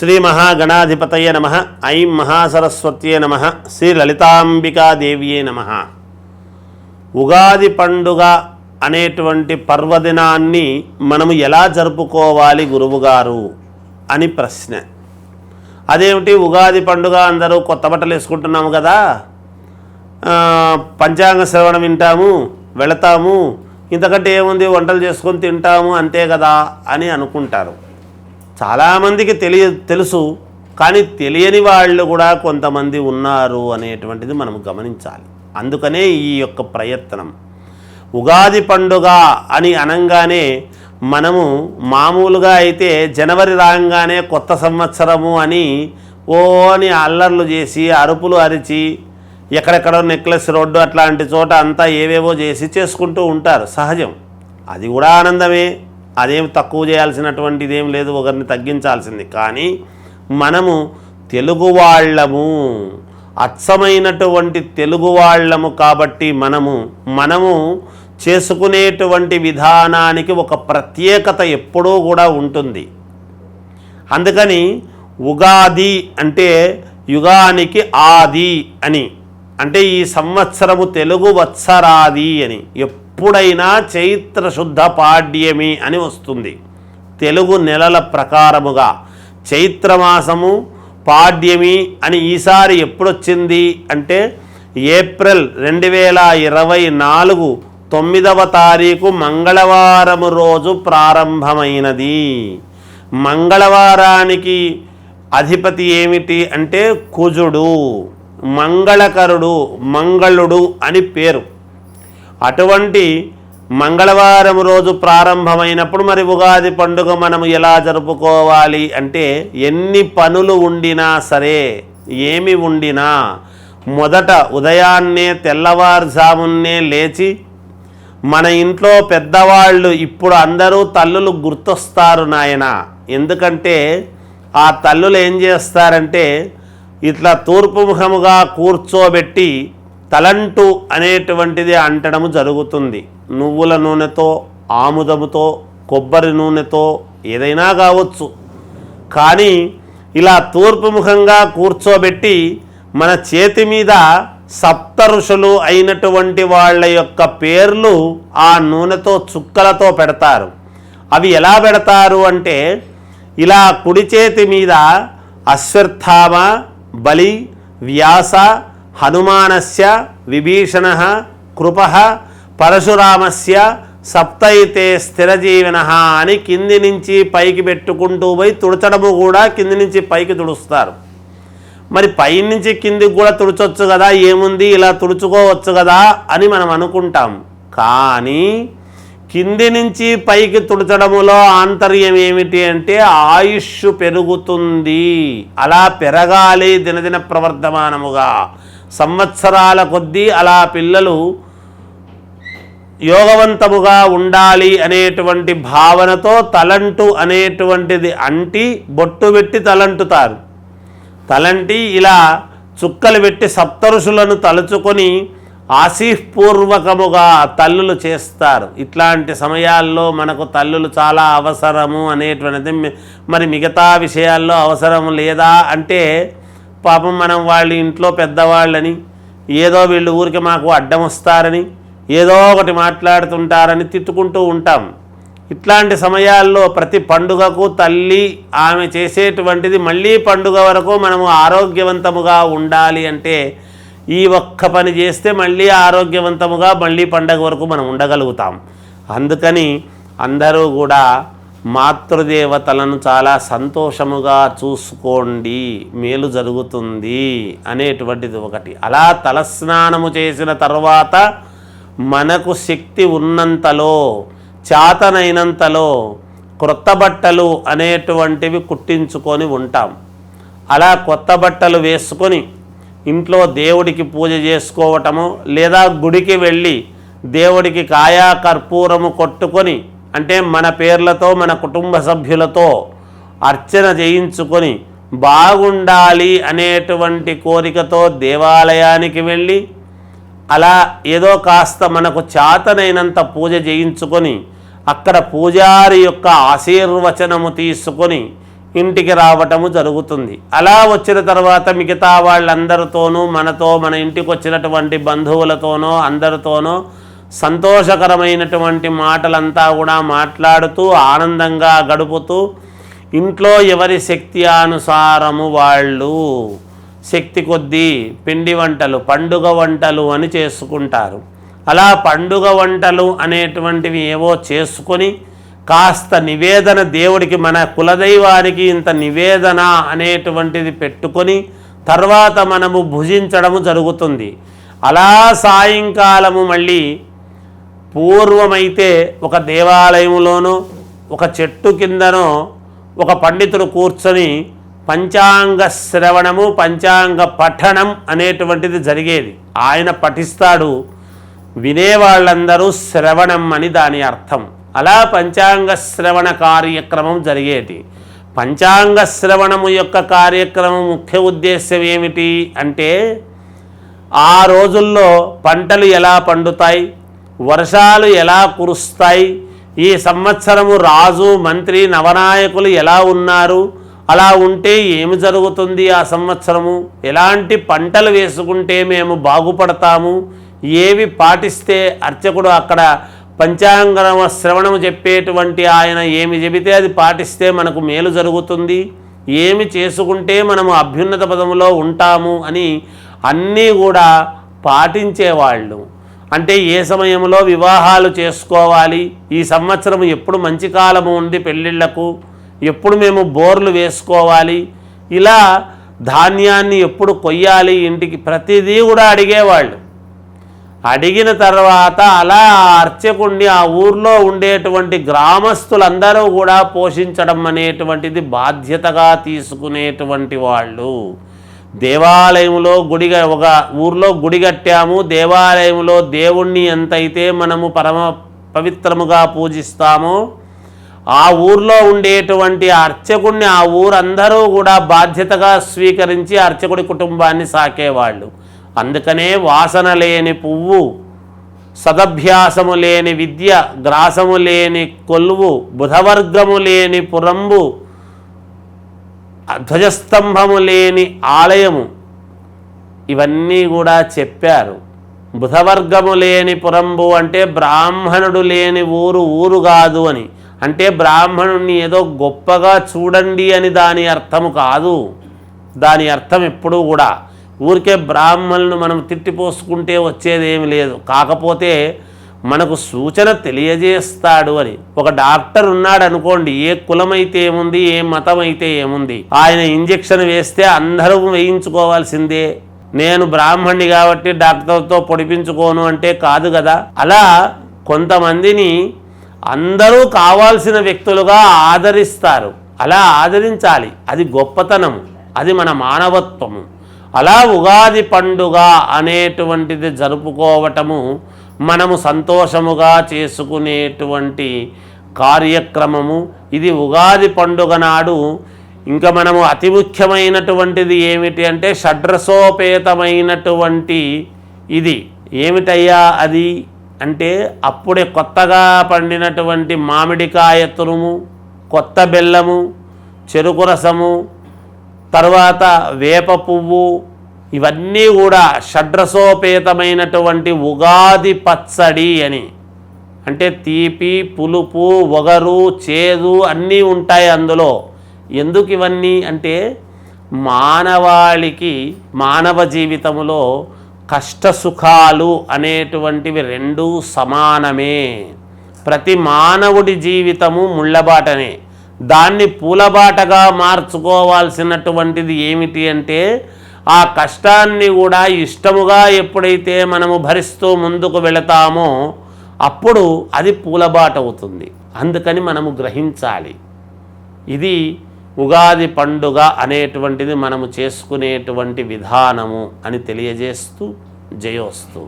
శ్రీ మహాగణాధిపతయ నమ ఐం మహాసరస్వత్యే నమ శ్రీ లలితాంబికాదేవియే నమ. ఉగాది పండుగ అనేటువంటి పర్వదినాన్ని మనము ఎలా జరుపుకోవాలి గురువుగారు అని ప్రశ్న. అదేమిటి ఉగాది పండుగ అందరూ కొత్త బట్టలు వేసుకుంటున్నాము కదా? పంచాంగ శ్రవణం వింటాము వెళతాము ఇంతకంటే ఏముంది వంటలు చేసుకొని తింటాము అంతే కదా అని అనుకుంటారు. చాలామందికి తెలియ తెలుసు కానీ తెలియని వాళ్ళు కూడా కొంతమంది ఉన్నారు అనేటువంటిది మనం గమనించాలి. అందుకనే ఈ యొక్క ప్రయత్నం. ఉగాది పండుగ అని అనగానే మనము మామూలుగా అయితే జనవరి రాగానే కొత్త సంవత్సరము అని ఓ అని అల్లర్లు చేసి అరుపులు అరిచి ఎక్కడెక్కడో నెక్లెస్ రోడ్డు అట్లాంటి చోట అంతా ఏవేవో చేసి చేసుకుంటూ ఉంటారు. సహజం. అది కూడా ఆనందమే. అదేం తక్కువ చేయాల్సినటువంటిది ఏం లేదు ఒకరిని తగ్గించాల్సింది. కానీ మనము తెలుగు వాళ్ళము అచ్చమైనటువంటి తెలుగు వాళ్ళము కాబట్టి మనము మనము చేసుకునేటువంటి విధానానికి ఒక ప్రత్యేకత ఎప్పుడూ కూడా ఉంటుంది. అందుకని ఉగాది అంటే యుగానికి ఆది అని అంటే ఈ సంవత్సరము తెలుగు వత్సరాది అని ఎప్పుడైనా చైత్ర శుద్ధ పాడ్యమి అని వస్తుంది. తెలుగు నెలల ప్రకారముగా చైత్రమాసము పాడ్యమి అని ఈసారి ఎప్పుడొచ్చింది అంటే ఏప్రిల్ రెండు వేల ఇరవై నాలుగు తొమ్మిదవ తారీఖు మంగళవారము రోజు ప్రారంభమైనది. మంగళవారానికి అధిపతి ఏమిటి అంటే కుజుడు మంగళకరుడు మంగళుడు అని పేరు. అటువంటి మంగళవారం రోజు ప్రారంభమైనప్పుడు మరి ఉగాది పండుగ మనం ఎలా జరుపుకోవాలి అంటే ఎన్ని పనులు ఉండినా సరే ఏమి ఉండినా మొదట ఉదయాన్నే తెల్లవారుజామున్నే లేచి మన ఇంట్లో పెద్దవాళ్ళు ఇప్పుడు అందరూ తల్లులు గుర్తొస్తారు నాయన. ఎందుకంటే ఆ తల్లులు ఏం చేస్తారంటే ఇట్లా తూర్పు ముఖముగా కూర్చోబెట్టి తలంటు అనేటువంటిది అంటడము జరుగుతుంది. నువ్వుల నూనెతో ఆముదముతో కొబ్బరి నూనెతో ఏదైనా కావచ్చు. కానీ ఇలా తూర్పుముఖంగా కూర్చోబెట్టి మన చేతి మీద సప్త ఋషులు అయినటువంటి వాళ్ళ యొక్క పేర్లు ఆ నూనెతో చుక్కలతో పెడతారు. అవి ఎలా పెడతారు అంటే ఇలా కుడి చేతి మీద అశ్వత్థామ బలి వ్యాస హనుమానస్య విభీషణ కృప పరశురామస్య సప్తైతే స్థిరజీవన అని కింది నుంచి పైకి పెట్టుకుంటూ పోయి తుడచడము కూడా కింది నుంచి పైకి తుడుస్తారు. మరి పైనుంచి కిందికి కూడా తుడచొచ్చు కదా ఏముంది? ఇలా తుడుచుకోవచ్చు కదా అని మనం అనుకుంటాం. కానీ కింది నుంచి పైకి తుడచడములో ఆంతర్యం ఏమిటి అంటే ఆయుష్ పెరుగుతుంది. అలా పెరగాలి దినదిన ప్రవర్ధమానముగా. సంవత్సరాల కొద్దీ అలా పిల్లలు యోగవంతముగా ఉండాలి అనేటువంటి భావనతో తలంటు అనేటువంటిది అంటి బొట్టు పెట్టి తలంటుతారు. తలంటి ఇలా చుక్కలు పెట్టి సప్తరుషులను తలుచుకొని ఆశీపూర్వకముగా తల్లులు చేస్తారు. ఇట్లాంటి సమయాల్లో మనకు తల్లులు చాలా అవసరము అనేటువంటిది మరి మిగతా విషయాల్లో అవసరం లేదా అంటే పాపం మనం వాళ్ళ ఇంట్లో పెద్దవాళ్ళని ఏదో వీళ్ళు ఊరికి మాకు అడ్డం వస్తారని ఏదో ఒకటి మాట్లాడుతుంటారని తిట్టుకుంటూ ఉంటాం. ఇట్లాంటి సమయాల్లో ప్రతి పండుగకు తల్లి ఆమె చేసేటువంటిది మళ్ళీ పండుగ వరకు మనము ఆరోగ్యవంతముగా ఉండాలి అంటే ఈ ఒక్క పని చేస్తే మళ్ళీ ఆరోగ్యవంతముగా మళ్ళీ పండగ వరకు మనం ఉండగలుగుతాం. అందుకని అందరూ కూడా మాతృదేవతలను చాలా సంతోషముగా చూసుకోండి. మేలు జరుగుతుంది అనేటువంటిది ఒకటి. అలా తలస్నానము చేసిన తర్వాత మనకు శక్తి ఉన్నంతలో చేతనైనంతలో క్రొత్త బట్టలు అనేటువంటివి కుట్టించుకొని ఉంటాం. అలా కొత్త బట్టలు వేసుకొని ఇంట్లో దేవుడికి పూజ చేసుకోవటము లేదా గుడికి వెళ్ళి దేవుడికి కాయా కర్పూరము కొట్టుకొని అంటే మన పేర్లతో మన కుటుంబ సభ్యులతో అర్చన చేయించుకొని బాగుండాలి అనేటువంటి కోరికతో దేవాలయానికి వెళ్ళి అలా ఏదో కాస్త మనకు చాతనైనంత పూజ చేయించుకొని అక్కడ పూజారి యొక్క ఆశీర్వచనము తీసుకొని ఇంటికి రావటము జరుగుతుంది. అలా వచ్చిన తర్వాత మిగతా వాళ్ళందరితోనూ మనతో మన ఇంటికి వచ్చినటువంటి బంధువులతోనో అందరితోనో సంతోషకరమైనటువంటి మాటలంతా కూడా మాట్లాడుతూ ఆనందంగా గడుపుతూ ఇంట్లో ఎవరి శక్తి అనుసారము వాళ్ళు శక్తి కొద్దీ పిండి వంటలు పండుగ వంటలు అని చేసుకుంటారు. అలా పండుగ వంటలు అనేటువంటివి ఏవో చేసుకొని కాస్త నివేదన దేవుడికి మన కులదైవానికి ఇంత నివేదన అనేటువంటిది పెట్టుకొని తర్వాత మనము భుజించడము జరుగుతుంది. అలా సాయంకాలము మళ్ళీ పూర్వమైతే ఒక దేవాలయంలోనో ఒక చెట్టు కిందనో ఒక పండితుడు కూర్చొని పంచాంగ శ్రవణము పంచాంగ పఠనం అనేటువంటిది జరిగేది. ఆయన పఠిస్తాడు వినేవాళ్ళందరూ శ్రవణం అని దాని అర్థం. అలా పంచాంగ శ్రవణ కార్యక్రమం జరిగేది. పంచాంగ శ్రవణము యొక్క కార్యక్రమం ముఖ్య ఉద్దేశం ఏమిటి అంటే ఆ రోజుల్లో పంటలు ఎలా పండుతాయి వర్షాలు ఎలా కురుస్తాయి ఈ సంవత్సరము రాజు మంత్రి నవనాయకులు ఎలా ఉన్నారు అలా ఉంటే ఏమి జరుగుతుంది ఆ సంవత్సరము ఎలాంటి పంటలు వేసుకుంటే మేము బాగుపడతాము ఏవి పాటిస్తే అర్చకుడు అక్కడ పంచాంగ శ్రవణము చెప్పేటువంటి ఆయన ఏమి చెబితే అది పాటిస్తే మనకు మేలు జరుగుతుంది. ఏమి చేసుకుంటే మనము అభ్యున్నత పదములో ఉంటాము అని అన్నీ కూడా పాటించేవాళ్ళు. అంటే ఏ సమయంలో వివాహాలు చేసుకోవాలి? ఈ సంవత్సరం ఎప్పుడు మంచి కాలము ఉంది పెళ్ళిళ్ళకు? ఎప్పుడు మేము బోర్లు వేసుకోవాలి? ఇలా ధాన్యాన్ని ఎప్పుడు కొయ్యాలి? ఇంటికి ప్రతిదీ కూడా అడిగేవాళ్ళు. అడిగిన తర్వాత అలా ఆ అర్చకుండి ఆ ఊర్లో ఉండేటువంటి గ్రామస్తులందరూ కూడా పోషించడం అనేటువంటిది బాధ్యతగా తీసుకునేటువంటి వాళ్ళు. దేవాలయంలో గుడి ఒక ఊర్లో గుడి కట్టాము. దేవాలయంలో దేవుణ్ణి ఎంతైతే మనము పరమ పవిత్రముగా పూజిస్తామో ఆ ఊర్లో ఉండేటువంటి అర్చకుణ్ణి అర్చకుడిని ఆ ఊరందరూ కూడా బాధ్యతగా స్వీకరించి అర్చకుడి కుటుంబాన్ని సాకేవాళ్ళు. అందుకనే వాసన లేని పువ్వు సదభ్యాసము లేని విద్య గ్రాసము లేని కొలువు బుధవర్గము లేని పురంబు ధ్వజస్తంభము లేని ఆలయము. ఇవన్నీ కూడా చెప్పారు. బుధవర్గము లేని పురంబు అంటే బ్రాహ్మణుడు లేని ఊరు ఊరు కాదు అని. అంటే బ్రాహ్మణుణ్ణి ఏదో గొప్పగా చూడండి అని దాని అర్థము కాదు. దాని అర్థం ఎప్పుడూ కూడా ఊరికే బ్రాహ్మణులను మనం తిట్టిపోసుకుంటే వచ్చేది ఏమి లేదు. కాకపోతే మనకు సూచన తెలియజేస్తాడు అని. ఒక డాక్టర్ ఉన్నాడు అనుకోండి ఏ కులమైతే ఏముంది ఏ మతం అయితే ఏముంది ఆయన ఇంజెక్షన్ వేస్తే అందరూ వేయించుకోవాల్సిందే. నేను బ్రాహ్మణ్ణి కాబట్టి డాక్టర్తో పొడిపించుకోను అంటే కాదు కదా. అలా కొంతమందిని అందరూ కావాల్సిన వ్యక్తులుగా ఆదరిస్తారు. అలా ఆదరించాలి. అది గొప్పతనం అది మన మానవత్వము. అలా ఉగాది పండుగ అనేటువంటిది జరుపుకోవటము మనము సంతోషముగా చేసుకునేటువంటి కార్యక్రమము. ఇది ఉగాది పండుగ నాడు ఇంకా మనము అతి ముఖ్యమైనటువంటిది ఏమిటి అంటే షడ్రసోపేతమైనటువంటి ఇది. ఏమిటయ్యా అది? అంటే అప్పుడే కొత్తగా పండినటువంటి మామిడికాయ తురుము కొత్త బెల్లము చెరుకు రసము తర్వాత వేప పువ్వు ఇవన్నీ కూడా షడ్రసోపేతమైనటువంటి ఉగాది పచ్చడి అని. అంటే తీపి పులుపు ఒగరు చేదు అన్నీ ఉంటాయి అందులో. ఎందుకు ఇవన్నీ? అంటే మానవాళికి మానవ జీవితంలో కష్ట సుఖాలు అనేటువంటివి రెండూ సమానమే. ప్రతి మానవుడి జీవితము ముళ్ళబాటనే. దాన్ని పూలబాటగా మార్చుకోవాల్సినటువంటిది ఏమిటి అంటే ఆ కష్టాన్ని కూడా ఇష్టముగా ఎప్పుడైతే మనము భరిస్తూ ముందుకు వెళతామో అప్పుడు అది పూలబాట అవుతుంది. అందుకని మనము గ్రహించాలి. ఇది ఉగాది పండుగ అనేటువంటిది మనము చేసుకునేటువంటి విధానము అని తెలియజేస్తూ జయోస్తూ.